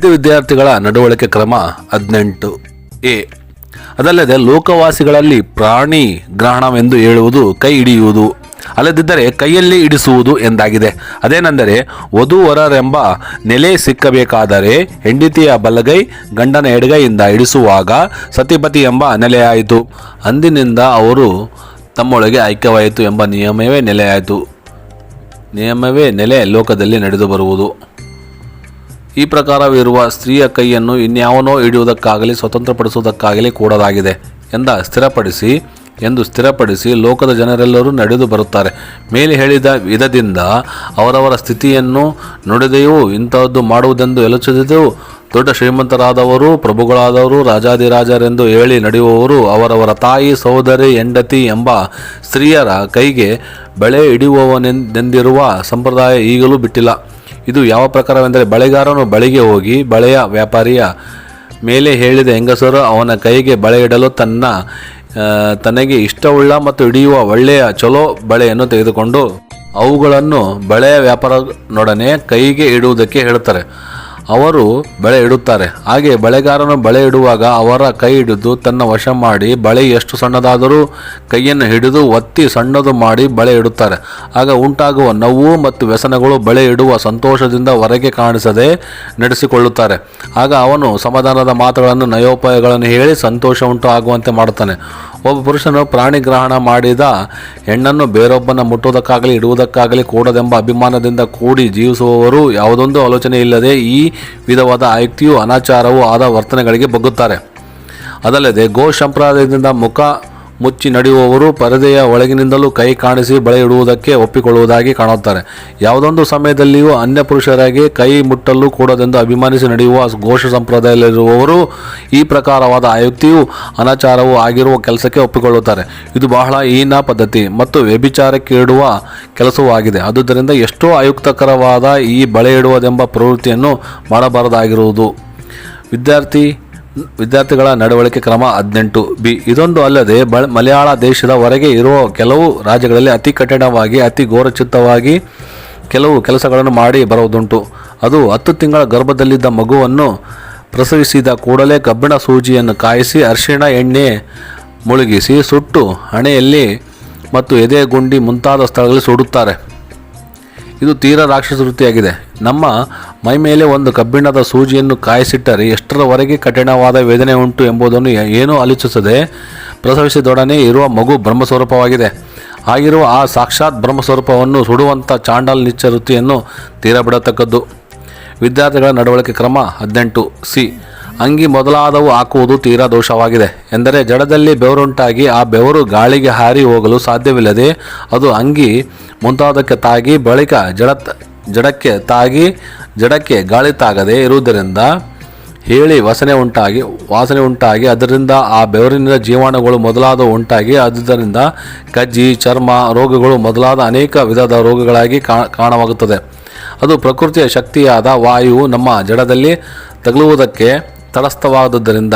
ವಿದ್ಯ- ವಿದ್ಯಾರ್ಥಿಗಳ ನಡವಳಿಕೆ ಕ್ರಮ ಹದಿನೆಂಟು. ಎ. ಅದಲ್ಲದೆ ಲೋಕವಾಸಿಗಳಲ್ಲಿ ಪ್ರಾಣಿ ಗ್ರಹಣವೆಂದು ಹೇಳುವುದು ಕೈ ಹಿಡಿಯುವುದು, ಅಲ್ಲದಿದ್ದರೆ ಕೈಯಲ್ಲಿ ಇಡಿಸುವುದು ಎಂದಾಗಿದೆ. ಅದೇನೆಂದರೆ ವಧುವರರೆಂಬ ನೆಲೆ ಸಿಕ್ಕಬೇಕಾದರೆ ಹೆಂಡತಿಯ ಬಲಗೈ, ಗಂಡನ ಎಡಗೈಯಿಂದ ಇಡಿಸುವಾಗ ಸತಿಪತಿ ಎಂಬ ನೆಲೆಯಾಯಿತು. ಅಂದಿನಿಂದ ಅವರು ತಮ್ಮೊಳಗೆ ಐಕ್ಯವಾಯಿತು ಎಂಬ ನಿಯಮವೇ ನೆಲೆಯಾಯಿತು. ನಿಯಮವೇ ನೆಲೆ ಲೋಕದಲ್ಲಿ ನಡೆದು ಬರುವುದು ಈ ಪ್ರಕಾರವಿರುವ ಸ್ತ್ರೀಯ ಕೈಯನ್ನು ಇನ್ಯಾವನೋ ಹಿಡಿಯುವುದಕ್ಕಾಗಲಿ, ಸ್ವತಂತ್ರಪಡಿಸುವುದಕ್ಕಾಗಲಿ ಕೂಡದಾಗಿದೆ ಎಂದ ಸ್ಥಿರಪಡಿಸಿ ಎಂದು ಸ್ಥಿರಪಡಿಸಿ ಲೋಕದ ಜನರೆಲ್ಲರೂ ನಡೆದು ಬರುತ್ತಾರೆ. ಮೇಲೆ ಹೇಳಿದ ವಿಧದಿಂದ ಅವರವರ ಸ್ಥಿತಿಯನ್ನು ನುಡಿದೆಯೂ ಇಂಥದ್ದು ಮಾಡುವುದೆಂದು ಎಲುಚಿದೆಯೂ ದೊಡ್ಡ ಶ್ರೀಮಂತರಾದವರು, ಪ್ರಭುಗಳಾದವರು ರಾಜಾದಿರಾಜರೆಂದು ಹೇಳಿ ನಡೆಯುವವರು ಅವರವರ ತಾಯಿ, ಸಹೋದರಿ, ಹೆಂಡತಿ ಎಂಬ ಸ್ತ್ರೀಯರ ಕೈಗೆ ಬೆಳೆ ಹಿಡಿಯುವವನೆಂದಿರುವ ಸಂಪ್ರದಾಯ ಈಗಲೂ ಬಿಟ್ಟಿಲ್ಲ. ಇದು ಯಾವ ಪ್ರಕಾರವೆಂದರೆ ಬಳೆಗಾರನು ಬಳಿಗೆ ಹೋಗಿ ಬಳೆಯ ವ್ಯಾಪಾರಿಯ ಮೇಲೆ ಹೇಳಿದ ಹೆಂಗಸರು ಅವನ ಕೈಗೆ ಬಳೆ ಇಡಲು ತನ್ನ ತನಗೆ ಇಷ್ಟವುಳ್ಳ ಮತ್ತು ಹಿಡಿಯುವ ಒಳ್ಳೆಯ ಚಲೋ ಬಳೆಯನ್ನು ತೆಗೆದುಕೊಂಡು ಅವುಗಳನ್ನು ಬಳೆಯ ವ್ಯಾಪಾರನೊಡನೆ ಕೈಗೆ ಇಡುವುದಕ್ಕೆ ಹೇಳುತ್ತಾರೆ. ಅವರು ಬಳೆ ಇಡುತ್ತಾರೆ. ಹಾಗೆ ಬಳೆಗಾರನು ಬಳೆ ಇಡುವಾಗ ಅವರ ಕೈ ಹಿಡಿದು ತನ್ನ ವಶ ಮಾಡಿ ಬಳೆ ಎಷ್ಟು ಸಣ್ಣದಾದರೂ ಕೈಯನ್ನು ಹಿಡಿದು ಒತ್ತಿ ಸಣ್ಣದು ಮಾಡಿ ಬಳೆ ಇಡುತ್ತಾರೆ. ಆಗ ಉಂಟಾಗುವ ನೋವು ಮತ್ತು ವ್ಯಸನಗಳು ಬಳೆ ಇಡುವ ಸಂತೋಷದಿಂದ ಹೊರಗೆ ಕಾಣಿಸದೆ ನಡೆಸಿಕೊಳ್ಳುತ್ತಾರೆ. ಆಗ ಅವನು ಸಮಾಧಾನದ ಮಾತುಗಳನ್ನು, ನಯೋಪಾಯಗಳನ್ನು ಹೇಳಿ ಸಂತೋಷ ಉಂಟು ಆಗುವಂತೆ ಮಾಡುತ್ತಾನೆ. ಒಬ್ಬ ಪುರುಷನು ಪ್ರಾಣಿ ಗ್ರಹಣ ಮಾಡಿದ ಹೆಣ್ಣನ್ನು ಬೇರೊಬ್ಬನ ಮುಟ್ಟುವುದಕ್ಕಾಗಲಿ, ಇಡುವುದಕ್ಕಾಗಲಿ ಕೂಡದೆಂಬ ಅಭಿಮಾನದಿಂದ ಕೂಡಿ ಜೀವಿಸುವವರು ಯಾವುದೊಂದು ಆಲೋಚನೆ ಇಲ್ಲದೆ ಈ ವಿಧವಾದ ಆಯುಕ್ತಿಯು ಅನಾಚಾರವೂ ಆದ ವರ್ತನೆಗಳಿಗೆ ಬಗ್ಗುತ್ತಾರೆ. ಅದಲ್ಲದೆ ಗೋ ಸಂಪ್ರದಾಯದಿಂದ ಮುಖ ಮುಚ್ಚಿ ನಡೆಯುವವರು ಪರದೆಯ ಒಳಗಿನಿಂದಲೂ ಕೈ ಕಾಣಿಸಿ ಬಳೆ ಇಡುವುದಕ್ಕೆ ಒಪ್ಪಿಕೊಳ್ಳುವುದಾಗಿ ಕಾಣುತ್ತಾರೆ. ಯಾವುದೊಂದು ಸಮಯದಲ್ಲಿಯೂ ಅನ್ಯ ಪುರುಷರಾಗಿ ಕೈ ಮುಟ್ಟಲು ಕೂಡದೆಂದು ಅಭಿಮಾನಿಸಿ ನಡೆಯುವ ಘೋಷ ಸಂಪ್ರದಾಯದಲ್ಲಿರುವವರು ಈ ಪ್ರಕಾರವಾದ ಆಯುಕ್ತಿಯು ಅನಾಚಾರವೂ ಆಗಿರುವ ಕೆಲಸಕ್ಕೆ ಒಪ್ಪಿಕೊಳ್ಳುತ್ತಾರೆ. ಇದು ಬಹಳ ಹೀನ ಪದ್ಧತಿ ಮತ್ತು ವ್ಯಭಿಚಾರಕ್ಕೆ ಇಡುವ ಕೆಲಸವೂ ಆಗಿದೆ. ಆದುದರಿಂದ ಎಷ್ಟೋ ಆಯುಕ್ತಕರವಾದ ಈ ಬಳೆ ಇಡುವುದೆಂಬ ಪ್ರವೃತ್ತಿಯನ್ನು ಮಾಡಬಾರದಾಗಿರುವುದು. ವಿದ್ಯಾರ್ಥಿ ವಿದ್ಯಾರ್ಥಿಗಳ ನಡವಳಿಕೆ ಕ್ರಮ ಹದಿನೆಂಟು ಬಿ. ಇದೊಂದು ಅಲ್ಲದೆ ಮಲಯಾಳ ದೇಶದ ಹೊರಗೆ ಇರುವ ಕೆಲವು ರಾಜ್ಯಗಳಲ್ಲಿ ಅತಿ ಕಠಿಣವಾಗಿ, ಅತಿ ಘೋರಚಿತ್ತವಾಗಿ ಕೆಲವು ಕೆಲಸಗಳನ್ನು ಮಾಡಿ ಬರುವುದುಂಟು. ಅದು ಹತ್ತು ತಿಂಗಳ ಗರ್ಭದಲ್ಲಿದ್ದ ಮಗುವನ್ನು ಪ್ರಸವಿಸಿದ ಕೂಡಲೇ ಕಬ್ಬಿಣ ಸೂಜಿಯನ್ನು ಕಾಯಿಸಿ ಅರಿಶಿಣ ಎಣ್ಣೆ ಮುಳುಗಿಸಿ ಸುಟ್ಟು ಹಣೆಯಲ್ಲಿ ಮತ್ತು ಎದೆ ಗುಂಡಿ ಮುಂತಾದ ಸ್ಥಳಗಳಲ್ಲಿ ಸುಡುತ್ತಾರೆ. ಇದು ತೀರಾ ರಾಕ್ಷಸ ವೃತ್ತಿಯಾಗಿದೆ. ನಮ್ಮ ಮೈ ಮೇಲೆ ಒಂದು ಕಬ್ಬಿಣದ ಸೂಜಿಯನ್ನು ಕಾಯಿಸಿಟ್ಟರೆ ಎಷ್ಟರವರೆಗೆ ಕಠಿಣವಾದ ವೇದನೆ ಉಂಟು ಎಂಬುದನ್ನು ಏನೂ ಆಲೋಚಿಸದೆ ಪ್ರಸವಿಸಿದೊಡನೆ ಇರುವ ಮಗು ಬ್ರಹ್ಮಸ್ವರೂಪವಾಗಿದೆ. ಆಗಿರುವ ಆ ಸಾಕ್ಷಾತ್ ಬ್ರಹ್ಮಸ್ವರೂಪವನ್ನು ಸುಡುವಂಥ ಚಾಂಡಲ್ ನಿಚ್ಚ ವೃತ್ತಿಯನ್ನು ತೀರಾ ಬಿಡತಕ್ಕದ್ದು. ವಿದ್ಯಾರ್ಥಿಗಳ ನಡವಳಿಕೆ ಕ್ರಮ ಹದಿನೆಂಟು ಸಿ. ಅಂಗಿ ಮೊದಲಾದವು ಹಾಕುವುದು ತೀರಾ ದೋಷವಾಗಿದೆ. ಎಂದರೆ ಜಡದಲ್ಲಿ ಬೆವರುಂಟಾಗಿ ಆ ಬೆವರು ಗಾಳಿಗೆ ಹಾರಿ ಹೋಗಲು ಸಾಧ್ಯವಿಲ್ಲದೆ ಅದು ಅಂಗಿ ಮುಂತಾದಕ್ಕೆ ತಾಗಿ ಬಳಿಕ ಜಡ ಜಡಕ್ಕೆ ತಾಗಿ ಜಡಕ್ಕೆ ಗಾಳಿ ತಾಗದೆ ಇರುವುದರಿಂದ ಹೇಳಿ ವಾಸನೆ ಉಂಟಾಗಿ ವಾಸನೆ ಉಂಟಾಗಿ, ಅದರಿಂದ ಆ ಬೆವರಿನಿಂದ ಜೀವಾಣುಗಳು ಮೊದಲಾದವು ಉಂಟಾಗಿ, ಆದ್ದರಿಂದ ಕಜ್ಜಿ, ಚರ್ಮ ರೋಗಗಳು ಮೊದಲಾದ ಅನೇಕ ವಿಧದ ರೋಗಗಳಾಗಿ ಕಾಣವಾಗುತ್ತದೆ. ಅದು ಪ್ರಕೃತಿಯ ಶಕ್ತಿಯಾದ ವಾಯು ನಮ್ಮ ಜಡದಲ್ಲಿ ತಗುಲುವುದಕ್ಕೆ ತಟಸ್ಥವಾದುದರಿಂದ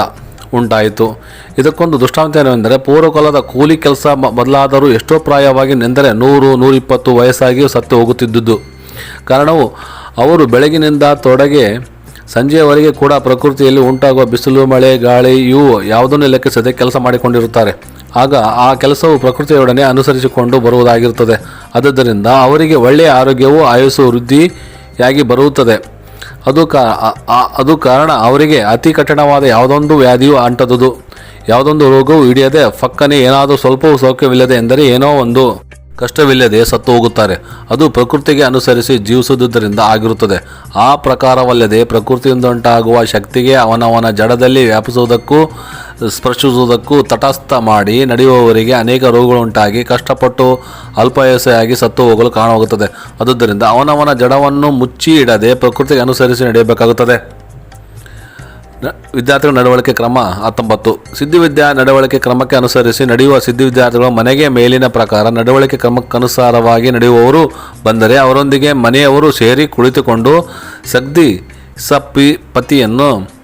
ಉಂಟಾಯಿತು. ಇದಕ್ಕೊಂದು ದೃಷ್ಟಾಂತ ಏನೆಂದರೆ ಪೂರ್ವಕಾಲದ ಕೂಲಿ ಕೆಲಸ ಬದಲಾದರೂ ಎಷ್ಟೋ ಪ್ರಾಯವಾಗಿ ನೆಂದರೆ ನೂರು, ನೂರಿಪ್ಪತ್ತು ವಯಸ್ಸಾಗಿಯೂ ಸತ್ತು ಹೋಗುತ್ತಿದ್ದುದು. ಕಾರಣವು ಅವರು ಬೆಳಗಿನಿಂದ ತೊಡಗೆ ಸಂಜೆಯವರೆಗೆ ಕೂಡ ಪ್ರಕೃತಿಯಲ್ಲಿ ಉಂಟಾಗುವ ಬಿಸಿಲು, ಮಳೆ, ಗಾಳಿ ಇವು ಯಾವುದನ್ನು ಲೆಕ್ಕಿಸದೆ ಕೆಲಸ ಮಾಡಿಕೊಂಡಿರುತ್ತಾರೆ. ಆಗ ಆ ಕೆಲಸವು ಪ್ರಕೃತಿಯೊಡನೆ ಅನುಸರಿಸಿಕೊಂಡು ಬರುವುದಾಗಿರುತ್ತದೆ. ಆದ್ದರಿಂದ ಅವರಿಗೆ ಒಳ್ಳೆಯ ಆರೋಗ್ಯವು, ಆಯುಸ್ಸು, ವೃದ್ಧಿಯಾಗಿ ಬರುತ್ತದೆ. ಅದು ಕಾ ಅದು ಕಾರಣ ಅವರಿಗೆ ಅತಿ ಕಠಿಣವಾದ ಯಾವುದೊಂದು ವ್ಯಾಧಿಯು ಅಂಟದುದು ಯಾವುದೊಂದು ರೋಗವು ಹಿಡಿಯದೆ ಫಕ್ಕನೆ ಏನಾದರೂ ಸ್ವಲ್ಪವೂ ಸೌಖ್ಯವಿಲ್ಲದೆ ಎಂದರೆ ಏನೋ ಒಂದು ಕಷ್ಟವಿಲ್ಲದೆ ಸತ್ತು ಹೋಗುತ್ತಾರೆ. ಅದು ಪ್ರಕೃತಿಗೆ ಅನುಸರಿಸಿ ಜೀವಿಸುವುದರಿಂದ ಆಗಿರುತ್ತದೆ. ಆ ಪ್ರಕಾರವಲ್ಲದೆ ಪ್ರಕೃತಿಯಿಂದಂಟಾಗುವ ಶಕ್ತಿಗೆ ಅವನವನ ಜಡದಲ್ಲಿ ವ್ಯಾಪಿಸುವುದಕ್ಕೂ, ಸ್ಪರ್ಶಿಸುವುದಕ್ಕೂ ತಟಸ್ಥ ಮಾಡಿ ನಡೆಯುವವರಿಗೆ ಅನೇಕ ರೋಗಗಳುಂಟಾಗಿ ಕಷ್ಟಪಟ್ಟು ಅಲ್ಪಾಯಸೆಯಾಗಿ ಸತ್ತು ಹೋಗಲು ಕಾರಣವಾಗುತ್ತದೆ ಆದುದರಿಂದ ಅವನವನ ಜಡವನ್ನು ಮುಚ್ಚಿ ಇಡದೆ ಪ್ರಕೃತಿಗೆ ಅನುಸರಿಸಿ ನಡೆಯಬೇಕಾಗುತ್ತದೆ. ವಿದ್ಯಾರ್ಥಿಗಳ ನಡವಳಿಕೆ ಕ್ರಮ ಹತ್ತೊಂಬತ್ತು. ಸಿದ್ಧಿವಿದ್ಯಾ ನಡವಳಿಕೆ ಕ್ರಮಕ್ಕೆ ಅನುಸರಿಸಿ ನಡೆಯುವ ಸಿದ್ಧಿ ವಿದ್ಯಾರ್ಥಿಗಳು ಮನೆಗೆ ಮೇಲಿನ ಪ್ರಕಾರ ನಡವಳಿಕೆ ಕ್ರಮಕ್ಕನುಸಾರವಾಗಿ ನಡೆಯುವವರು ಬಂದರೆ ಅವರೊಂದಿಗೆ ಮನೆಯವರು ಸೇರಿ ಕುಳಿತುಕೊಂಡು ಸಗ್ದಿ ಸಪ್ಪಿ ಪತಿಯನ್ನು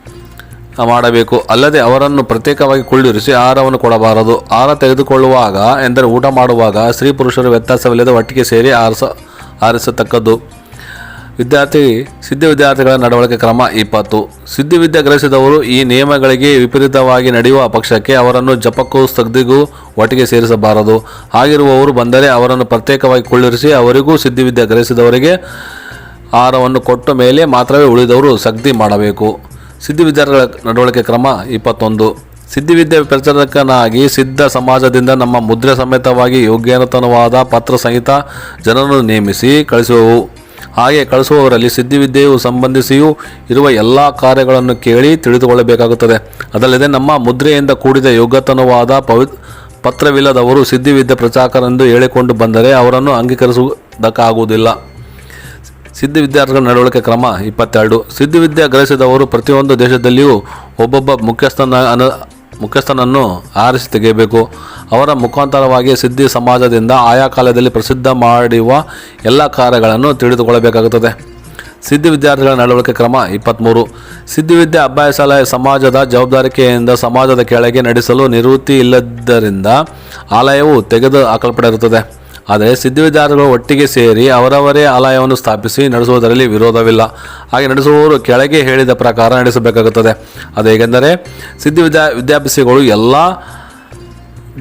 ಮಾಡಬೇಕು. ಅಲ್ಲದೆ ಅವರನ್ನು ಪ್ರತ್ಯೇಕವಾಗಿ ಕುಳ್ಳಿರಿಸಿ ಆಹಾರವನ್ನು ಕೊಡಬಾರದು. ಆಹಾರ ತೆಗೆದುಕೊಳ್ಳುವಾಗ ಎಂದರೆ ಊಟ ಮಾಡುವಾಗ ಸ್ತ್ರೀ ಪುರುಷರು ವ್ಯತ್ಯಾಸವಿಲ್ಲದೆ ಒಟ್ಟಿಗೆ ಸೇರಿ ಆರಿಸ ಆರಿಸತಕ್ಕದ್ದು ವಿದ್ಯಾರ್ಥಿ ಸಿದ್ಧ ವಿದ್ಯಾರ್ಥಿಗಳ ನಡವಳಿಕೆ ಕ್ರಮ ಇಪ್ಪತ್ತು. ಸಿದ್ಧವಿದ್ಯೆ ಗ್ರಹಿಸಿದವರು ಈ ನಿಯಮಗಳಿಗೆ ವಿಪರೀತವಾಗಿ ನಡೆಯುವ ಪಕ್ಷಕ್ಕೆ ಅವರನ್ನು ಜಪಕ್ಕೂ ಸ್ತಗ್ಧಿಗೂ ಒಟ್ಟಿಗೆ ಸೇರಿಸಬಾರದು. ಆಗಿರುವವರು ಬಂದರೆ ಅವರನ್ನು ಪ್ರತ್ಯೇಕವಾಗಿ ಕುಳ್ಳಿರಿಸಿ ಅವರಿಗೂ ಸಿದ್ಧವಿದ್ಯೆ ಗ್ರಹಿಸಿದವರಿಗೆ ಆಹಾರವನ್ನು ಕೊಟ್ಟ ಮೇಲೆ ಮಾತ್ರವೇ ಉಳಿದವರು ಸಗ್ದಿ ಮಾಡಬೇಕು. ಸಿದ್ಧಿ ವಿದ್ಯಾರ್ಥಿಗಳ ನಡವಳಿಕೆ ಕ್ರಮ ಇಪ್ಪತ್ತೊಂದು. ಸಿದ್ಧಿವಿದ್ಯೆ ಪ್ರಚಾರಕನಾಗಿ ಸಿದ್ಧ ಸಮಾಜದಿಂದ ನಮ್ಮ ಮುದ್ರೆ ಸಮೇತವಾಗಿ ಯೋಗ್ಯನತನವಾದ ಪತ್ರ ಸಹಿತ ಜನರನ್ನು ನೇಮಿಸಿ ಕಳಿಸುವವು. ಹಾಗೆ ಕಳಿಸುವವರಲ್ಲಿ ಸಿದ್ಧಿವಿದ್ಯೆಯು ಸಂಬಂಧಿಸಿಯೂ ಇರುವ ಎಲ್ಲ ಕಾರ್ಯಗಳನ್ನು ಕೇಳಿ ತಿಳಿದುಕೊಳ್ಳಬೇಕಾಗುತ್ತದೆ. ಅದಲ್ಲದೆ ನಮ್ಮ ಮುದ್ರೆಯಿಂದ ಕೂಡಿದ ಯೋಗ್ಯತನವಾದ ಪವಿ, ಪತ್ರವಿಲ್ಲದವರು ಸಿದ್ಧಿವಿದ್ಯೆ ಪ್ರಚಾರಕರೆಂದು ಹೇಳಿಕೊಂಡು ಬಂದರೆ ಅವರನ್ನು ಅಂಗೀಕರಿಸುವುದಕ್ಕಾಗುವುದಿಲ್ಲ. ಸಿದ್ಧಿ ವಿದ್ಯಾರ್ಥಿಗಳ ನಡವಳಿಕೆ ಕ್ರಮ ಇಪ್ಪತ್ತೆರಡು. ಸಿದ್ಧಿವಿದ್ಯೆ ಗ್ರಹಿಸಿದವರು ಪ್ರತಿಯೊಂದು ದೇಶದಲ್ಲಿಯೂ ಒಬ್ಬೊಬ್ಬ ಮುಖ್ಯಸ್ಥನ ಅನ ಮುಖ್ಯಸ್ಥನನ್ನು ಆರಿಸಿ ತೆಗೆಯಬೇಕು. ಅವರ ಮುಖಾಂತರವಾಗಿ ಸಿದ್ಧಿ ಸಮಾಜದಿಂದ ಆಯಾ ಕಾಲದಲ್ಲಿ ಪ್ರಸಿದ್ಧ ಮಾಡುವ ಎಲ್ಲ ಕಾರ್ಯಗಳನ್ನು ತಿಳಿದುಕೊಳ್ಳಬೇಕಾಗುತ್ತದೆ. ಸಿದ್ಧಿ ವಿದ್ಯಾರ್ಥಿಗಳ ನಡವಳಿಕೆ ಕ್ರಮ ಇಪ್ಪತ್ತ್ಮೂರು ಸಿದ್ಧಿವಿದ್ಯೆ ಅಭ್ಯಾಸಾಲಯ ಸಮಾಜದ ಜವಾಬ್ದಾರಿಕೆಯಿಂದ ಸಮಾಜದ ಕೆಳಗೆ ನಡೆಸಲು ನಿವೃತ್ತಿ ಇಲ್ಲದರಿಂದ ಆಲಯವು ತೆಗೆದು ಹಾಕಲ್ಪಟ್ಟಿರುತ್ತದೆ. ಆದರೆ ಸಿದ್ಧಿವಿದ್ಯಾರ್ಥಿಗಳು ಒಟ್ಟಿಗೆ ಸೇರಿ ಅವರವರೇ ಆಲಯವನ್ನು ಸ್ಥಾಪಿಸಿ ನಡೆಸುವುದರಲ್ಲಿ ವಿರೋಧವಿಲ್ಲ. ಹಾಗೆ ನಡೆಸುವವರು ಕೆಳಗೆ ಹೇಳಿದ ಪ್ರಕಾರ ನಡೆಸಬೇಕಾಗುತ್ತದೆ. ಅದು ಹೇಗೆಂದರೆ ಸಿದ್ಧಿವಿದ್ಯಾ ವಿದ್ಯಾಭ್ಯಾಸಿಗಳು ಎಲ್ಲ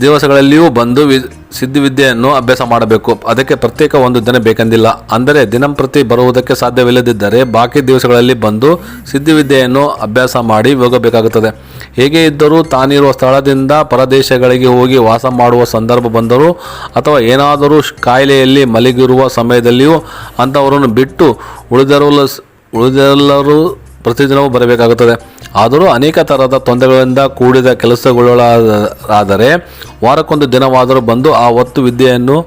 ದಿವಸಗಳಲ್ಲಿಯೂ ಬಂದು ವಿ, ಸಿದ್ಧಿವಿದ್ಯೆಯನ್ನು ಅಭ್ಯಾಸ ಮಾಡಬೇಕು. ಅದಕ್ಕೆ ಪ್ರತ್ಯೇಕ ಒಂದು ದಿನ ಬೇಕೆಂದಿಲ್ಲ. ಅಂದರೆ ದಿನಂಪ್ರತಿ ಬರುವುದಕ್ಕೆ ಸಾಧ್ಯವಿಲ್ಲದಿದ್ದರೆ ಬಾಕಿ ದಿವಸಗಳಲ್ಲಿ ಬಂದು ಸಿದ್ಧಿವಿದ್ಯೆಯನ್ನು ಅಭ್ಯಾಸ ಮಾಡಿ ಹೋಗಬೇಕಾಗುತ್ತದೆ. ಹೇಗೆ ಇದ್ದರೂ ತಾನಿರುವ ಸ್ಥಳದಿಂದ ಪರದೇಶಗಳಿಗೆ ಹೋಗಿ ವಾಸ ಮಾಡುವ ಸಂದರ್ಭ ಬಂದರೂ ಅಥವಾ ಏನಾದರೂ ಕಾಯಿಲೆಯಲ್ಲಿ ಮಲಗಿರುವ ಸಮಯದಲ್ಲಿಯೂ ಅಂಥವರನ್ನು ಬಿಟ್ಟು ಉಳಿದರಲ್ಲ ಉಳಿದೆಲ್ಲರೂ ಪ್ರತಿದಿನವೂ ಬರಬೇಕಾಗುತ್ತದೆ. ಆದರೂ ಅನೇಕ ಥರದ ತೊಂದರೆಗಳಿಂದ ಕೂಡಿದ ಕೆಲಸಗಳಾದರೆ ವಾರಕ್ಕೊಂದು ದಿನವಾದರೂ ಬಂದು ಆ ಒತ್ತು ವಿದ್ಯೆಯನ್ನು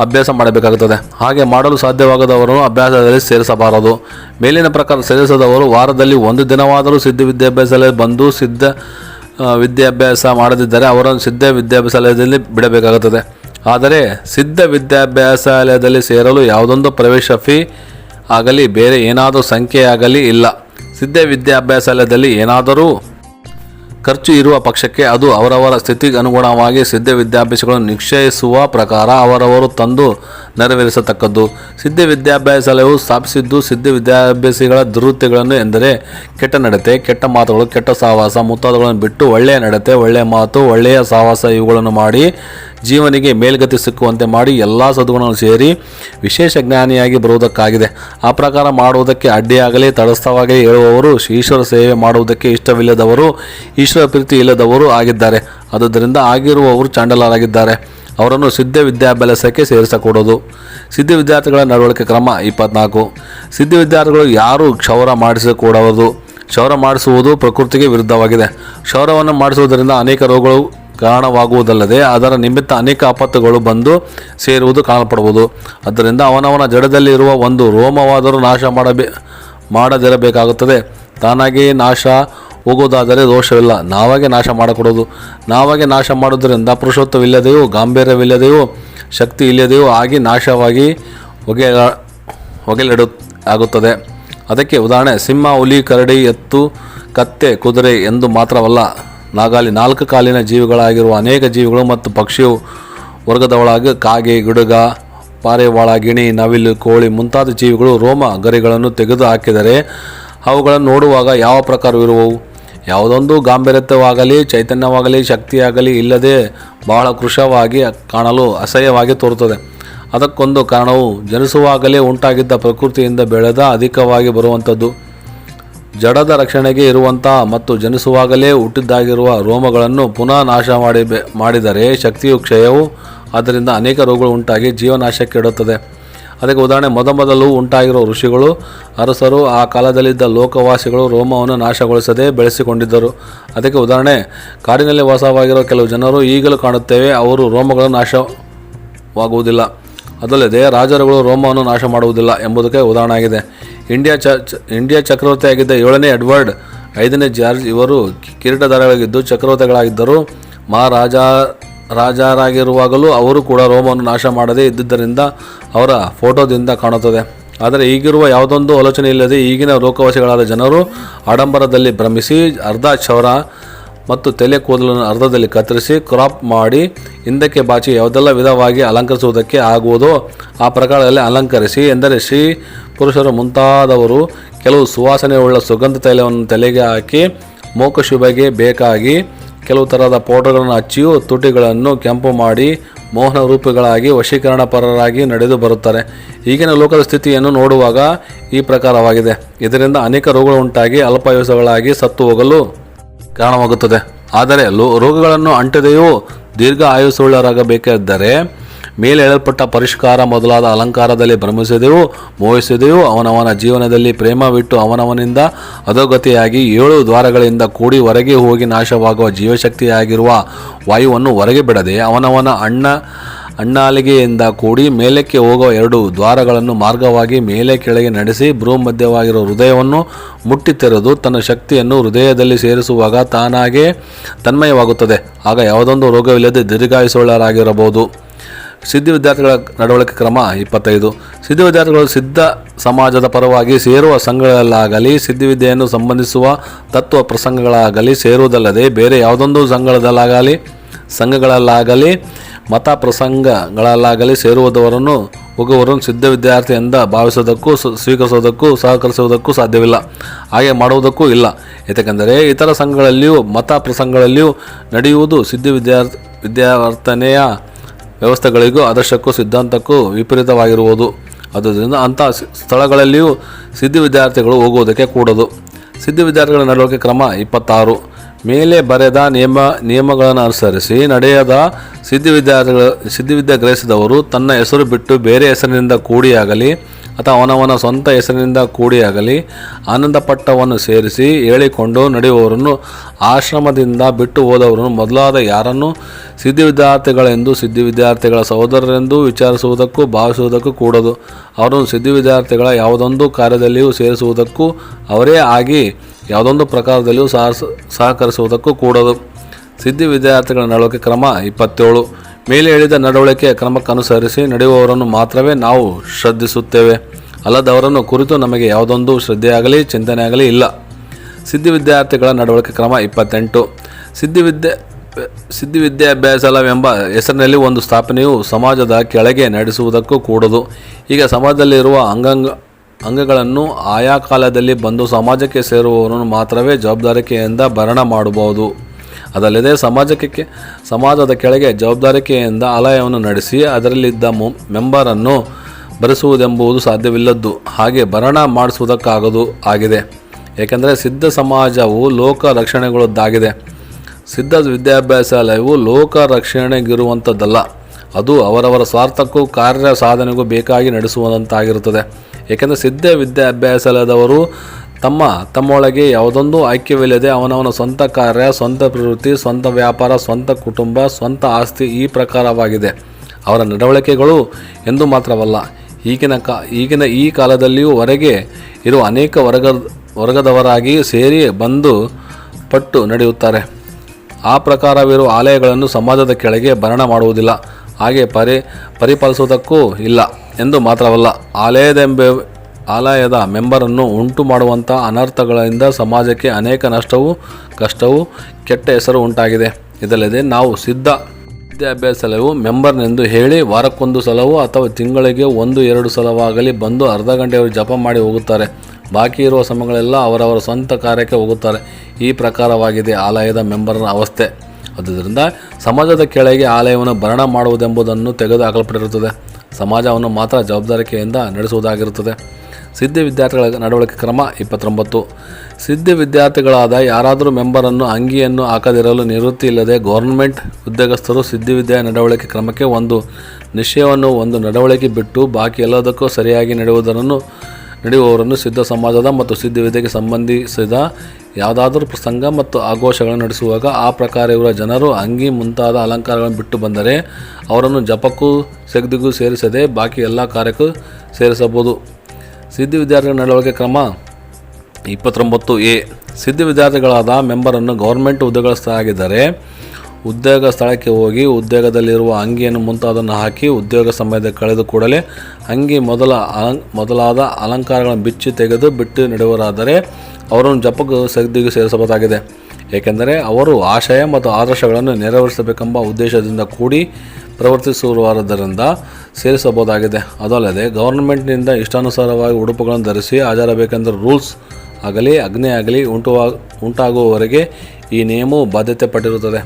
ಅಭ್ಯಾಸ ಮಾಡಬೇಕಾಗುತ್ತದೆ. ಹಾಗೆ ಮಾಡಲು ಸಾಧ್ಯವಾಗದವರನ್ನು ಅಭ್ಯಾಸದಲ್ಲಿ ಸೇರಿಸಬಾರದು. ಮೇಲಿನ ಪ್ರಕಾರ ಸೇರಿಸದವರು ವಾರದಲ್ಲಿ ಒಂದು ದಿನವಾದರೂ ಸಿದ್ಧ ವಿದ್ಯಾಭ್ಯಾಸದಲ್ಲಿ ಬಂದು ಸಿದ್ಧ ವಿದ್ಯಾಭ್ಯಾಸ ಮಾಡದಿದ್ದರೆ ಅವರನ್ನು ಸಿದ್ಧ ವಿದ್ಯಾಭ್ಯಾಸಾಲಯದಲ್ಲಿ ಬಿಡಬೇಕಾಗುತ್ತದೆ. ಆದರೆ ಸಿದ್ಧ ವಿದ್ಯಾಭ್ಯಾಸಾಲಯದಲ್ಲಿ ಸೇರಲು ಯಾವುದೊಂದು ಪ್ರವೇಶ ಫೀ ಆಗಲಿ, ಬೇರೆ ಏನಾದರೂ ಸಂಖ್ಯೆಯಾಗಲಿ ಇಲ್ಲ. ಸಿದ್ಧ ವಿದ್ಯಾಭ್ಯಾಸಾಲಯದಲ್ಲಿ ಏನಾದರೂ ಖರ್ಚು ಇರುವ ಪಕ್ಷಕ್ಕೆ ಅದು ಅವರವರ ಸ್ಥಿತಿಗೆ ಅನುಗುಣವಾಗಿ ಸಿದ್ಧ ವಿದ್ಯಾಭ್ಯಾಸಗಳನ್ನು ನಿಶ್ಚಯಿಸುವ ಪ್ರಕಾರ ಅವರವರು ತಂದು ನೆರವೇರಿಸತಕ್ಕದ್ದು. ಸಿದ್ಧ ವಿದ್ಯಾಭ್ಯಾಸಾಲಯವು ಸ್ಥಾಪಿಸಿದ್ದು ಸಿದ್ಧ ವಿದ್ಯಾಭ್ಯಾಸಿಗಳ ದುರ್ವೃತ್ತಿಗಳನ್ನು ಎಂದರೆ ಕೆಟ್ಟ ನಡತೆ, ಕೆಟ್ಟ ಮಾತುಗಳು, ಕೆಟ್ಟ ಸಹವಾಸ, ಮುಂತಾದವುಗಳನ್ನು ಬಿಟ್ಟು ಒಳ್ಳೆಯ ನಡತೆ, ಒಳ್ಳೆಯ ಮಾತು, ಒಳ್ಳೆಯ ಸಹವಾಸ ಇವುಗಳನ್ನು ಮಾಡಿ ಜೀವನಿಗೆ ಮೇಲ್ಗತಿ ಸಿಕ್ಕುವಂತೆ ಮಾಡಿ ಎಲ್ಲ ಸದ್ಗುಣಗಳು ಸೇರಿ ವಿಶೇಷ ಜ್ಞಾನಿಯಾಗಿ ಬರುವುದಕ್ಕಾಗಿದೆ. ಆ ಪ್ರಕಾರ ಮಾಡುವುದಕ್ಕೆ ಅಡ್ಡಿಯಾಗಲಿ ತಡಸ್ಥವಾಗಲಿ ಹೇಳುವವರು ಈಶ್ವರ ಸೇವೆ ಮಾಡುವುದಕ್ಕೆ ಇಷ್ಟವಿಲ್ಲದವರು, ಈಶ್ವರ ಪ್ರೀತಿ ಇಲ್ಲದವರು ಆಗಿದ್ದಾರೆ. ಆದುದರಿಂದ ಆಗಿರುವವರು ಚಾಂಡಲರಾಗಿದ್ದಾರೆ. ಅವರನ್ನು ಸಿದ್ಧ ವಿದ್ಯಾಭ್ಯಾಸಕ್ಕೆ ಸೇರಿಸಕೂಡದು ಸಿದ್ಧ ವಿದ್ಯಾರ್ಥಿಗಳ ನಡವಳಿಕೆ ಕ್ರಮ ಇಪ್ಪತ್ನಾಲ್ಕು. ಸಿದ್ಧ ವಿದ್ಯಾರ್ಥಿಗಳು ಯಾರು ಕ್ಷೌರ ಮಾಡಿಸಕೂಡದು? ಕ್ಷೌರ ಮಾಡಿಸುವುದು ಪ್ರಕೃತಿಗೆ ವಿರುದ್ಧವಾಗಿದೆ. ಕ್ಷೌರವನ್ನು ಮಾಡಿಸುವುದರಿಂದ ಅನೇಕ ರೋಗಗಳು ಕಾರಣವಾಗುವುದಲ್ಲದೆ ಅದರ ನಿಮಿತ್ತ ಅನೇಕ ಆಪತ್ತುಗಳು ಬಂದು ಸೇರುವುದು ಕಾಣಪಡುವುದು ಆದ್ದರಿಂದ ಅವನವನ ಜಡದಲ್ಲಿರುವ ಒಂದು ರೋಮವಾದರೂ ನಾಶ ಮಾಡಬೇ, ಮಾಡದಿರಬೇಕಾಗುತ್ತದೆ. ತಾನಾಗಿಯೇ ನಾಶ ಹೋಗುವುದಾದರೆ ದೋಷವಿಲ್ಲ. ನಾವಾಗೆ ನಾಶ ಮಾಡಕೊಡೋದು ನಾವಾಗೆ ನಾಶ ಮಾಡುವುದರಿಂದ ಪುರುಷತ್ವವಿಲ್ಲದೆಯೂ, ಗಾಂಭೀರ್ಯವಿಲ್ಲದೆಯೂ ಶಕ್ತಿ ಇಲ್ಲದೆಯೂ ಆಗಿ ನಾಶವಾಗಿ ಹೊಗೆ ಹೊಗೆಲಿಡು, ಆಗುತ್ತದೆ. ಅದಕ್ಕೆ ಉದಾಹರಣೆ, ಸಿಂಹ, ಹುಲಿ, ಕರಡಿ, ಎತ್ತು, ಕತ್ತೆ, ಕುದುರೆ ಎಂದು ಮಾತ್ರವಲ್ಲ. ನಾಗಾಲಿ ನಾಲ್ಕು ಕಾಲಿನ ಜೀವಿಗಳಾಗಿರುವ ಅನೇಕ ಜೀವಿಗಳು ಮತ್ತು ಪಕ್ಷಿ ವರ್ಗದವಳಾಗಿ ಕಾಗೆ, ಗುಡುಗ, ಪಾರೆವಾಳ, ಗಿಣಿ, ನವಿಲು, ಕೋಳಿ ಮುಂತಾದ ಜೀವಿಗಳು ರೋಮ ಗರಿಗಳನ್ನು ತೆಗೆದು ಹಾಕಿದರೆ ಅವುಗಳನ್ನು ನೋಡುವಾಗ ಯಾವ ಪ್ರಕಾರವಿರುವವು ಯಾವುದೊಂದು ಗಾಂಭೀರ್ಯವಾಗಲಿ, ಚೈತನ್ಯವಾಗಲಿ, ಶಕ್ತಿಯಾಗಲಿ ಇಲ್ಲದೆ ಬಹಳ ಕೃಶವಾಗಿ ಕಾಣಲು ಅಸಹ್ಯವಾಗಿ ತೋರುತ್ತದೆ. ಅದಕ್ಕೊಂದು ಕಾರಣವು ಜನಿಸುವಾಗಲೇ ಉಂಟಾಗಿದ್ದ ಪ್ರಕೃತಿಯಿಂದ ಬೆಳೆದ ಅಧಿಕವಾಗಿ ಬರುವಂಥದ್ದು. ಜಡದ ರಕ್ಷಣೆಗೆ ಇರುವಂತಹ ಮತ್ತು ಜನಿಸುವಾಗಲೇ ಹುಟ್ಟಿದ್ದಾಗಿರುವ ರೋಮಗಳನ್ನು ಪುನಃ ನಾಶ ಮಾಡಿ ಮಾಡಿದರೆ ಶಕ್ತಿಯು ಕ್ಷಯವು ಅದರಿಂದ ಅನೇಕ ರೋಗಗಳು ಉಂಟಾಗಿ ಜೀವನಾಶಕ್ಕೆ ಇಡುತ್ತದೆ. ಅದಕ್ಕೆ ಉದಾಹರಣೆ, ಮೊದಮೊದಲು ಉಂಟಾಗಿರುವ ಋಷಿಗಳು, ಅರಸರು, ಆ ಕಾಲದಲ್ಲಿದ್ದ ಲೋಕವಾಸಿಗಳು ರೋಮವನ್ನು ನಾಶಗೊಳಿಸದೆ ಬೆಳೆಸಿಕೊಂಡಿದ್ದರು. ಅದಕ್ಕೆ ಉದಾಹರಣೆ, ಕಾಡಿನಲ್ಲಿ ವಾಸವಾಗಿರುವ ಕೆಲವು ಜನರು ಈಗಲೂ ಕಾಣುತ್ತೇವೆ, ಅವರು ರೋಮಗಳನ್ನು ನಾಶವಾಗುವುದಿಲ್ಲ. ಅದಲ್ಲದೆ ರಾಜರುಗಳು ರೋಮವನ್ನು ನಾಶ ಮಾಡುವುದಿಲ್ಲ ಎಂಬುದಕ್ಕೆ ಉದಾಹರಣೆ ಆಗಿದೆ ಇಂಡಿಯಾ ಚ ಇಂಡಿಯಾ ಚಕ್ರವರ್ತಿಯಾಗಿದ್ದ ಏಳನೇ ಎಡ್ವರ್ಡ್, ಐದನೇ ಜಾರ್ಜ್ ಇವರು ಕಿರೀಟಧಾರಿಗಳಾಗಿದ್ದು ಚಕ್ರವರ್ತಿಗಳಾಗಿದ್ದರು ಮಹಾರಾಜ ರಾಜರಾಗಿರುವಾಗಲೂ ಅವರು ಕೂಡ ರೋಮವನ್ನು ನಾಶ ಮಾಡದೇ ಇದ್ದಿದ್ದರಿಂದ ಅವರ ಫೋಟೋದಿಂದ ಕಾಣುತ್ತದೆ. ಆದರೆ ಈಗಿರುವ ಯಾವುದೊಂದು ಆಲೋಚನೆ ಇಲ್ಲದೆ ಈಗಿನ ಲೋಕವಾಸಿಗಳಾದ ಜನರು ಆಡಂಬರದಲ್ಲಿ ಭ್ರಮಿಸಿ ಅರ್ಧ ಕ್ಷೌರ ಮತ್ತು ತಲೆ ಕೂದಲನ್ನು ಅರ್ಧದಲ್ಲಿ ಕತ್ತರಿಸಿ ಕ್ರಾಪ್ ಮಾಡಿ ಹಿಂದಕ್ಕೆ ಬಾಚಿ ಯಾವುದೆಲ್ಲ ವಿಧವಾಗಿ ಅಲಂಕರಿಸುವುದಕ್ಕೆ ಆಗುವುದೋ ಆ ಪ್ರಕಾರದಲ್ಲಿ ಅಲಂಕರಿಸಿ ಎಂದರೆ ಶ್ರೀ ಪುರುಷರು ಮುಂತಾದವರು ಕೆಲವು ಸುವಾಸನೆಯುಳ್ಳ ಸುಗಂಧ ತೈಲವನ್ನು ತಲೆಗೆ ಹಾಕಿ ಮೋಕಶುಭೆಗೆ ಬೇಕಾಗಿ ಕೆಲವು ಥರದ ಪೌಡರ್ಗಳನ್ನು ಹಚ್ಚಿಯೂ ತುಟಿಗಳನ್ನು ಕೆಂಪು ಮಾಡಿ ಮೋಹನ ರೂಪಿಗಳಾಗಿ ವಶೀಕರಣ ಪರರಾಗಿ ನಡೆದು ಬರುತ್ತಾರೆ. ಈಗಿನ ಲೋಕದ ಸ್ಥಿತಿಯನ್ನು ನೋಡುವಾಗ ಈ ಪ್ರಕಾರವಾಗಿದೆ. ಇದರಿಂದ ಅನೇಕ ರೋಗಗಳು ಉಂಟಾಗಿ ಅಲ್ಪಾಯುಸಗಳಾಗಿ ಸತ್ತು ಹೋಗಲು ಕಾರಣವಾಗುತ್ತದೆ. ಆದರೆ ರೋಗಗಳನ್ನು ಅಂಟದೆಯೂ ದೀರ್ಘ ಆಯುಸ್ಸುಳ್ಳರಾಗಬೇಕಾದರೆ ಮೇಲೆ ಹೇಳಲ್ಪಟ್ಟ ಪರಿಷ್ಕಾರ ಮೊದಲಾದ ಅಲಂಕಾರದಲ್ಲಿ ಭ್ರಮಿಸದೆಯೂ ಮೋಹಿಸದೆಯೂ ಅವನವನ ಜೀವನದಲ್ಲಿ ಪ್ರೇಮವಿಟ್ಟು ಅವನವನಿಂದ ಅಧೋಗತಿಯಾಗಿ ಏಳು ದ್ವಾರಗಳಿಂದ ಕೂಡಿ ಹೊರಗೆ ಹೋಗಿ ನಾಶವಾಗುವ ಜೀವಶಕ್ತಿಯಾಗಿರುವ ವಾಯುವನ್ನು ಹೊರಗೆ ಬಿಡದೆ ಅವನವನ ಅಣ್ಣ ಅಣ್ಣಾಲಿಗೆಯಿಂದ ಕೂಡಿ ಮೇಲಕ್ಕೆ ಹೋಗುವ ಎರಡು ದ್ವಾರಗಳನ್ನು ಮಾರ್ಗವಾಗಿ ಮೇಲೆ ಕೆಳಗೆ ನಡೆಸಿ ಭ್ರೂಮಧ್ಯವಾಗಿರುವ ಹೃದಯವನ್ನು ಮುಟ್ಟಿ ತೆರೆದು ತನ್ನ ಶಕ್ತಿಯನ್ನು ಹೃದಯದಲ್ಲಿ ಸೇರಿಸುವಾಗ ತಾನಾಗೇ ತನ್ಮಯವಾಗುತ್ತದೆ. ಆಗ ಯಾವುದೊಂದು ರೋಗವಿಲ್ಲದೆ ದೀರ್ಘಾಯುಸುಳ್ಳರಾಗಿರಬಹುದು ಸಿದ್ಧಿ ವಿದ್ಯಾರ್ಥಿಗಳ ನಡವಳಿಕೆ ಕ್ರಮ ಇಪ್ಪತ್ತೈದು. ಸಿದ್ಧಿ ವಿದ್ಯಾರ್ಥಿಗಳು ಸಿದ್ಧ ಸಮಾಜದ ಪರವಾಗಿ ಸೇರುವ ಸಂಘಗಳಲ್ಲಾಗಲಿ ಸಿದ್ಧಿವಿದ್ಯೆಯನ್ನು ಸಂಬಂಧಿಸುವ ತತ್ವ ಪ್ರಸಂಗಗಳಾಗಲಿ, ಸೇರುವುದಲ್ಲದೆ ಬೇರೆ ಯಾವುದೊಂದು ಸಂಘಗಳಲ್ಲಾಗಲಿ ಸಂಘಗಳಲ್ಲಾಗಲಿ ಮತ ಪ್ರಸಂಗಗಳಲ್ಲಾಗಲಿ ಸೇರುವುದವರನ್ನು ಹೋಗುವವರನ್ನು ಸಿದ್ಧ ವಿದ್ಯಾರ್ಥಿ ಎಂದ ಭಾವಿಸೋದಕ್ಕೂ ಸ್ವೀಕರಿಸೋದಕ್ಕೂ ಸಹಕರಿಸುವುದಕ್ಕೂ ಸಾಧ್ಯವಿಲ್ಲ. ಹಾಗೆ ಮಾಡುವುದಕ್ಕೂ ಇಲ್ಲ. ಏಕೆಂದರೆ ಇತರ ಸಂಘಗಳಲ್ಲಿಯೂ ಮತ ಪ್ರಸಂಗಗಳಲ್ಲಿಯೂ ನಡೆಯುವುದು ಸಿದ್ಧ ವಿದ್ಯಾರ್ಥಿ ವಿದ್ಯಾವರ್ತನೆಯ ವ್ಯವಸ್ಥೆಗಳಿಗೂ, ಆದರ್ಶಕ್ಕೂ, ಸಿದ್ಧಾಂತಕ್ಕೂ ವಿಪರೀತವಾಗಿರುವುದು. ಆದ್ದರಿಂದ ಅಂಥ ಸ್ಥಳಗಳಲ್ಲಿಯೂ ಸಿದ್ಧಿ ವಿದ್ಯಾರ್ಥಿಗಳು ಹೋಗುವುದಕ್ಕೆ ಕೂಡದು. ಸಿದ್ಧಿ ವಿದ್ಯಾರ್ಥಿಗಳ ನಡವಳಿಕೆ ಕ್ರಮ ಇಪ್ಪತ್ತಾರು. ಮೇಲೆ ಬರೆದ ನಿಯಮ, ನಿಯಮಗಳನ್ನು ಅನುಸರಿಸಿ ನಡೆಯದ ಸಿದ್ಧಿ ವಿದ್ಯಾರ್ಥಿಗಳ ಸಿದ್ಧಿವಿದ್ಯೆ ಗ್ರಹಿಸಿದವರು ತನ್ನ ಹೆಸರು ಬಿಟ್ಟು ಬೇರೆ ಹೆಸರಿನಿಂದ ಕೂಡಿಯಾಗಲಿ ಅಥವಾ ಅವನವನ ಸ್ವಂತ ಹೆಸರಿನಿಂದ ಕೂಡಿಯಾಗಲಿ ಆನಂದಪಟ್ಟವನ್ನು ಸೇರಿಸಿ ಹೇಳಿಕೊಂಡು ನಡೆಯುವವರನ್ನು ಆಶ್ರಮದಿಂದ ಬಿಟ್ಟು ಹೋದವರನ್ನು ಮೊದಲಾದ ಯಾರನ್ನು ಸಿದ್ಧಿ ವಿದ್ಯಾರ್ಥಿಗಳೆಂದು ಸಿದ್ಧಿ ವಿದ್ಯಾರ್ಥಿಗಳ ಸಹೋದರರೆಂದು ವಿಚಾರಿಸುವುದಕ್ಕೂ ಭಾವಿಸುವುದಕ್ಕೂ ಕೂಡದು. ಅವರನ್ನು ಸಿದ್ಧಿ ವಿದ್ಯಾರ್ಥಿಗಳ ಯಾವುದೊಂದು ಕಾರ್ಯದಲ್ಲಿಯೂ ಸೇರಿಸುವುದಕ್ಕೂ ಅವರೇ ಆಗಿ ಯಾವುದೊಂದು ಪ್ರಕಾರದಲ್ಲಿಯೂ ಸಹ ಸಹಕರಿಸುವುದಕ್ಕೂ ಕೂಡದು. ಸಿದ್ಧಿ ವಿದ್ಯಾರ್ಥಿಗಳ ನಡವಳಿಕೆ ಕ್ರಮ ಇಪ್ಪತ್ತೇಳು. ಮೇಲೆ ಹೇಳಿದ ನಡವಳಿಕೆ ಕ್ರಮಕ್ಕನುಸರಿಸಿ ನಡೆಯುವವರನ್ನು ಮಾತ್ರವೇ ನಾವು ಶ್ರದ್ಧಿಸುತ್ತೇವೆ. ಅಲ್ಲದವರನ್ನು ಕುರಿತು ನಮಗೆ ಯಾವುದೊಂದು ಶ್ರದ್ಧೆಯಾಗಲಿ, ಚಿಂತನೆಯಾಗಲಿ ಇಲ್ಲ. ಸಿದ್ಧಿ ವಿದ್ಯಾರ್ಥಿಗಳ ನಡವಳಿಕೆ ಕ್ರಮ ಇಪ್ಪತ್ತೆಂಟು. ಸಿದ್ಧಿವಿದ್ಯೆ ಸಿದ್ಧಿ ವಿದ್ಯಾಭ್ಯಾಸಲವೆಂಬ ಹೆಸರಿನಲ್ಲಿ ಒಂದು ಸ್ಥಾಪನೆಯು ಸಮಾಜದ ಕೆಳಗೆ ನಡೆಸುವುದಕ್ಕೂ ಕೂಡದು. ಈಗ ಸಮಾಜದಲ್ಲಿರುವ ಅಂಗಂಗ ಅಂಗಗಳನ್ನು ಆಯಾ ಕಾಲದಲ್ಲಿ ಬಂದು ಸಮಾಜಕ್ಕೆ ಸೇರುವವರನ್ನು ಮಾತ್ರವೇ ಜವಾಬ್ದಾರಿಕೆಯಿಂದ ಭರಣ ಮಾಡಬಹುದು. ಅದಲ್ಲದೆ ಸಮಾಜಕ್ಕೆ, ಸಮಾಜದ ಕೆಳಗೆ ಜವಾಬ್ದಾರಿಕೆಯಿಂದ ಆಲಯವನ್ನು ನಡೆಸಿ ಅದರಲ್ಲಿದ್ದ ಮೆಂಬರನ್ನು ಭರಿಸುವುದೆಂಬುದು ಸಾಧ್ಯವಿಲ್ಲದ್ದು. ಹಾಗೆ ಭರಣ ಮಾಡಿಸುವುದಕ್ಕಾಗದು ಆಗಿದೆ. ಏಕೆಂದರೆ ಸಿದ್ಧ ಸಮಾಜವು ಲೋಕ ರಕ್ಷಣೆಗಳದ್ದಾಗಿದೆ. ಸಿದ್ಧ ವಿದ್ಯಾಭ್ಯಾಸಾಲಯವು ಲೋಕ ರಕ್ಷಣೆಗಿರುವಂಥದ್ದಲ್ಲ ಅದು ಅವರವರ ಸ್ವಾರ್ಥಕ್ಕೂ ಕಾರ್ಯ ಸಾಧನೆಗೂ ಬೇಕಾಗಿ ನಡೆಸುವಂತಾಗಿರುತ್ತದೆ. ಏಕೆಂದರೆ ಸಿದ್ಧ ವಿದ್ಯಾಭ್ಯಾಸದವರು ತಮ್ಮ, ತಮ್ಮೊಳಗೆ ಯಾವುದೊಂದು ಆಯ್ಕೆವಿಲ್ಲದೆ ಅವನವನ ಸ್ವಂತ ಕಾರ್ಯ, ಸ್ವಂತ ಪ್ರವೃತ್ತಿ, ಸ್ವಂತ ವ್ಯಾಪಾರ, ಸ್ವಂತ ಕುಟುಂಬ, ಸ್ವಂತ ಆಸ್ತಿ ಈ ಪ್ರಕಾರವಾಗಿದೆ. ಅವರ ನಡವಳಿಕೆಗಳು ಎಂದು ಮಾತ್ರವಲ್ಲ, ಈಗಿನ ಕಾ, ಈಗಿನ ಈ ಕಾಲದಲ್ಲಿಯೂ ಹೊರಗೆ ಇರುವ ಅನೇಕ ವರ್ಗ, ವರ್ಗದವರಾಗಿ ಸೇರಿ ಬಂದು ಪಟ್ಟು ನಡೆಯುತ್ತಾರೆ. ಆ ಪ್ರಕಾರವಿರುವ ಆಲಯಗಳನ್ನು ಸಮಾಜದ ಕೆಳಗೆ ಭರಣ ಮಾಡುವುದಿಲ್ಲ. ಹಾಗೆ ಪರಿ, ಪರಿಪಾಲಿಸುವುದಕ್ಕೂ ಇಲ್ಲ ಎಂದು ಮಾತ್ರವಲ್ಲ, ಆಲಯದೆಂಬ, ಆಲಯದ ಮೆಂಬರನ್ನು ಉಂಟು ಮಾಡುವಂಥ ಅನರ್ಥಗಳಿಂದ ಸಮಾಜಕ್ಕೆ ಅನೇಕ ನಷ್ಟವೂ, ಕಷ್ಟವೂ ಕೆಟ್ಟ ಹೆಸರು ಉಂಟಾಗಿದೆ. ಇದಲ್ಲದೆ ನಾವು ಸಿದ್ಧ ವಿದ್ಯಾಭ್ಯಾಸಲವು ಮೆಂಬರ್ನೆಂದು ಹೇಳಿ ವಾರಕ್ಕೊಂದು ಸಲವೋ ಅಥವಾ ತಿಂಗಳಿಗೆ ಒಂದು, ಎರಡು ಸಲವಾಗಲಿ ಬಂದು ಅರ್ಧ ಗಂಟೆಯವರು ಜಪ ಮಾಡಿ ಹೋಗುತ್ತಾರೆ. ಬಾಕಿ ಇರುವ ಸಮಯಗಳೆಲ್ಲ ಅವರವರ ಸ್ವಂತ ಕಾರ್ಯಕ್ಕೆ ಹೋಗುತ್ತಾರೆ. ಈ ಪ್ರಕಾರವಾಗಿದೆ ಆಲಯದ ಮೆಂಬರ್ನ ಅವಸ್ಥೆ. ಆದುದರಿಂದ ಸಮಾಜದ ಕೆಳಗೆ ಆಲಯವನ್ನು ಭರಣ ಮಾಡುವುದೆಂಬುದನ್ನು ತೆಗೆದುಹಾಕಲ್ಪಟ್ಟಿರುತ್ತದೆ ಸಮಾಜವನ್ನು ಮಾತ್ರ ಜವಾಬ್ದಾರಿಕೆಯಿಂದ ನಡೆಸುವುದಾಗಿರುತ್ತದೆ. ಸಿದ್ಧಿ ವಿದ್ಯಾರ್ಥಿಗಳ ನಡವಳಿಕೆ ಕ್ರಮ ಇಪ್ಪತ್ತೊಂಬತ್ತು. ಸಿದ್ಧಿ ವಿದ್ಯಾರ್ಥಿಗಳಾದ ಯಾರಾದರೂ ಮೆಂಬರನ್ನು ಅಂಗಿಯನ್ನು ಹಾಕದಿರಲು ನಿವೃತ್ತಿ ಇಲ್ಲದೆ ಗೌರ್ಮೆಂಟ್ ಉದ್ಯೋಗಸ್ಥರು ಸಿದ್ಧಿ ವಿದ್ಯಾ ನಡವಳಿಕೆ ಕ್ರಮಕ್ಕೆ ಒಂದು ನಿಶ್ಚಯವನ್ನು ಒಂದು ನಡವಳಿಕೆ ಬಿಟ್ಟು ಬಾಕಿ ಎಲ್ಲದಕ್ಕೂ ಸರಿಯಾಗಿ ನಡೆಯುವುದನ್ನು ನಡೆಯುವವರನ್ನು ಸಿದ್ಧ ಸಮಾಜದ ಮತ್ತು ಸಿದ್ಧಿ ವಿದ್ಯೆಗೆ ಸಂಬಂಧಿಸಿದ ಯಾವುದಾದರೂ ಪ್ರಸಂಗ ಮತ್ತು ಆಘೋಷಗಳನ್ನು ನಡೆಸುವಾಗ ಆ ಪ್ರಕಾರ ಇವರ ಜನರು ಅಂಗಿ ಮುಂತಾದ ಅಲಂಕಾರಗಳನ್ನು ಬಿಟ್ಟು ಬಂದರೆ ಅವರನ್ನು ಜಪಕ್ಕೂ ಸೆಗದಿಗೂ ಸೇರಿಸದೆ ಬಾಕಿ ಎಲ್ಲ ಕಾರ್ಯಕ್ಕೂ ಸೇರಿಸಬಹುದು. ಸಿದ್ಧಿ ವಿದ್ಯಾರ್ಥಿಗಳ ನಡವಳಿಕೆ ಕ್ರಮ ಇಪ್ಪತ್ತೊಂಬತ್ತು ಎ. ಸಿದ್ಧಿ ವಿದ್ಯಾರ್ಥಿಗಳಾದ ಮೆಂಬರನ್ನು ಗೌರ್ಮೆಂಟ್ ಉದ್ಯೋಗಸ್ಥರಾಗಿದ್ದರೆ ಉದ್ಯೋಗ ಸ್ಥಳಕ್ಕೆ ಹೋಗಿ ಉದ್ಯೋಗದಲ್ಲಿರುವ ಅಂಗಿಯನ್ನು ಮುಂತಾದನ್ನು ಹಾಕಿ ಉದ್ಯೋಗ ಸಮಯದ ಕಳೆದು ಕೂಡಲೇ ಅಂಗಿ ಮೊದಲ ಮೊದಲಾದ ಅಲಂಕಾರಗಳನ್ನು ಬಿಚ್ಚಿ ತೆಗೆದು ಬಿಟ್ಟು ನಡೆಯುವರಾದರೆ ಅವರನ್ನು ಜಪಕ್ಕೆ ಸದ್ದಿಗೆ ಸೇರಿಸಬಹುದಾಗಿದೆ. ಏಕೆಂದರೆ ಅವರು ಆಶಯ ಮತ್ತು ಆದರ್ಶಗಳನ್ನು ನೆರವೇರಿಸಬೇಕೆಂಬ ಉದ್ದೇಶದಿಂದ ಕೂಡಿ ಪ್ರವರ್ತಿಸುವುದರಿಂದ ಸೇರಿಸಬಹುದಾಗಿದೆ. ಅದಲ್ಲದೆ, ಗವರ್ನಮೆಂಟ್ನಿಂದ ಇಷ್ಟಾನುಸಾರವಾಗಿ ಉಡುಪುಗಳನ್ನು ಧರಿಸಿ ಹಾಜರಬೇಕೆಂದರೆ ರೂಲ್ಸ್ ಆಗಲಿ, ಅಗ್ನಿ ಆಗಲಿ ಉಂಟುವಾ, ಉಂಟಾಗುವವರೆಗೆ ಈ ನಿಯಮವು ಬಾಧ್ಯತೆ ಪಟ್ಟಿರುತ್ತದೆ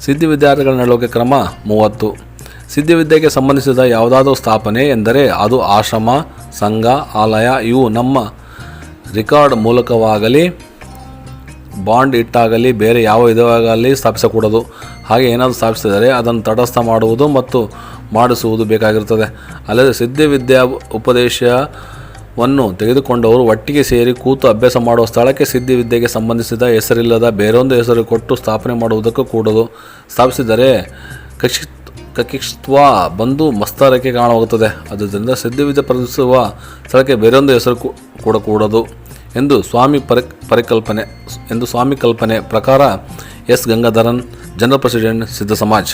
ಸಿದ್ಧಿ ವಿದ್ಯಾರ್ಥಿಗಳ ನಡುವೆ ಕ್ರಮ ಮೂವತ್ತು. ಸಿದ್ಧಿವಿದ್ಯೆಗೆ ಸಂಬಂಧಿಸಿದ ಯಾವುದಾದರೂ ಸ್ಥಾಪನೆ ಎಂದರೆ ಅದು ಆಶ್ರಮ, ಸಂಘ, ಆಲಯ, ಇವು ನಮ್ಮ ರಿಕಾರ್ಡ್ ಮೂಲಕವಾಗಲಿ, ಬಾಂಡ್ ಇಟ್ಟಾಗಲಿ, ಬೇರೆ ಯಾವ ವಿಧವಾಗಲಿ ಸ್ಥಾಪಿಸಕೂಡದು. ಹಾಗೆ ಏನಾದರೂ ಸ್ಥಾಪಿಸಿದರೆ ಅದನ್ನು ತಟಸ್ಥ ಮಾಡುವುದು ಮತ್ತು ಮಾಡಿಸುವುದು ಬೇಕಾಗಿರುತ್ತದೆ. ಅಲ್ಲದೆ ಸಿದ್ಧಿವಿದ್ಯಾ ಉಪದೇಶವನ್ನು ತೆಗೆದುಕೊಂಡವರು ಒಟ್ಟಿಗೆ ಸೇರಿ ಕೂತು ಅಭ್ಯಾಸ ಮಾಡುವ ಸ್ಥಳಕ್ಕೆ ಸಿದ್ಧಿವಿದ್ಯೆಗೆ ಸಂಬಂಧಿಸಿದ ಹೆಸರಿಲ್ಲದ ಬೇರೊಂದು ಹೆಸರು ಕೊಟ್ಟು ಸ್ಥಾಪನೆ ಮಾಡುವುದಕ್ಕೂ ಕೂಡದು. ಸ್ಥಾಪಿಸಿದರೆ ಕಕ್ಷಿ ಕಕ್ಷಿತ್ವ ಬಂದು ಮಸ್ತರಕ್ಕೆ ಕಾಣವಾಗುತ್ತದೆ. ಆದ್ದರಿಂದ ಸಿದ್ಧಿವಿದ್ಯೆ ಪ್ರದರ್ಶಿಸುವ ಸ್ಥಳಕ್ಕೆ ಬೇರೊಂದು ಹೆಸರು ಕೂಡ ಕೂಡದು. ಎಂದು ಸ್ವಾಮಿ ಪರಿ ಪರಿಕಲ್ಪನೆ ಎಂದು ಸ್ವಾಮಿ ಕಲ್ಪನೆ ಪ್ರಕಾರ ಎಸ್. ಗಂಗಾಧರನ್ ಜನರಲ್ ಪ್ರೆಸಿಡೆಂಟ್ ಸಿದ್ಧ ಸಮಾಜ್